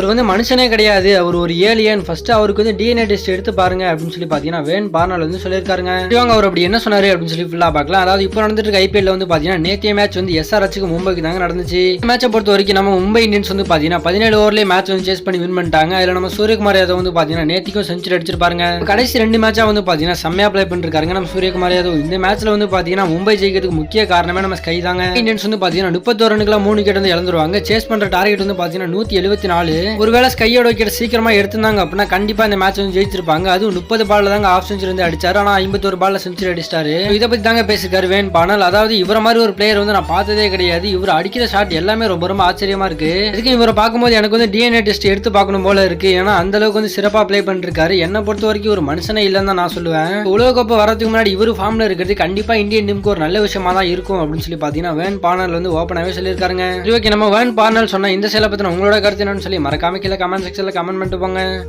அவர் வந்து மனுஷனே கிடையாது. அவர் ஒரு ஏலியன் ஃபர்ஸ்ட் அவருக்கு வந்து டிஎன்ஏ டெஸ்ட் எடுத்து பாருங்க அப்படின்னு சொல்லி பாத்தீங்கன்னா வேன் பார்னால் வந்து சொல்லியிருக்காருங்க. இவங்க அவர் அப்படி என்ன சொன்னாரு அப்படின்னு சொல்லி ஃபுல்லா பார்க்கலாம் அதாவது இப்போ நடந்துட்டு இருக்க வந்து பாத்தீங்கன்னா நேத்திய மேட்ச் வந்து எஸ்ஆர்ஹெச்சுக்கு மும்பைக்கு தாங்க நடந்துச்சு. மேட்சை பொறுத்த வரைக்கும் நம்ம மும்பை இந்தியன்ஸ் வந்து பாத்தீங்கன்னா பதினேழு ஓவர்லயே மேட்ச் வந்து சேஸ் பண்ணி வின் பண்ணிட்டாங்க. அதுல நம்ம சூரியகுமார் யாதவ் வந்து பாத்தீங்கன்னா நேத்திக்கும் செஞ்சுரி அடிச்சிருப்பாருங்க கடைசி ரெண்டு மேட்சா வந்து பாத்தீங்கன்னா செம்மையா பிளே பண்ணிருக்காருங்க நம்ம சூரியகுமார் யாதவ். இந்த மேட்ச்ல வந்து பாத்தீங்கன்னா மும்பை ஜெயிக்கிறதுக்கு முக்கிய காரணமே நம்ம ஸ்கை தாங்க. இந்தியன்ஸ் வந்து பாத்தீங்கன்னா முப்பத்தோரு மூணு விக்கெட் வந்து இழந்துருவாங்க. சேஸ் பண்ற டார்கெட் வந்து பாத்தீங்கன்னா நூத்தி எழுபத்தி நாலு. ஒருவேளை ஸ்கையோட விக்கெட் சீக்கிரமா எடுத்திருந்தாங்க அப்படின்னா கண்டிப்பா இந்த மேட்ச் வந்து ஜெயிச்சிருப்பாங்க. அதுவும் முப்பது பால்ல தாங்க ஆஃப் செஞ்சுரி வந்து அடிச்சாரு. ஆனா ஐம்பத்தோரு பால்ல செஞ்சுரி அடிச்சிட்டாரு. இதை பத்தி தாங்க பேசிருக்காரு வேன் பானல். அதாவது இவர மாதிரி ஒரு பிளேயர் வந்து நான் பார்த்ததே கிடையாது. இவர் அடிக்கிற ஷாட் எல்லாமே ரொம்ப ரொம்ப ஆச்சரியமா இருக்கு. இதுக்கு இவரை பார்க்கும்போது எனக்கு வந்து டிஎன்ஏ டெஸ்ட் எடுத்து பார்க்கணும் போல இருக்கு. ஏன்னா அந்த அளவுக்கு வந்து சிறப்பா ப்ளே பண்ணிருக்காரு. என்னை பொறுத்த வரைக்கும் ஒரு மனுஷனே இல்லைன்னு தான் நான் சொல்லுவேன். உலகக்கோப்பை வரதுக்கு முன்னாடி இவரு ஃபார்ம்ல இருக்கிறது கண்டிப்பா இந்தியன் டீமுக்கு ஒரு நல்ல விஷயமா தான் இருக்கும் அப்படின்னு சொல்லி பாத்தீங்கன்னா வேன் பானல் வந்து ஓப்பனாவே சொல்லியிருக்காருங்க. சரி ஓகே நம்ம வேன் பானல் சொன்ன இந்த செயலை பத்தின உங்களோட கருத்து என்னன்னு சொல்லி மறக்க காமிக்கல கமெண்ட் செக்ஷனில் கமெண்ட் பண்ணிட்டு போங்க.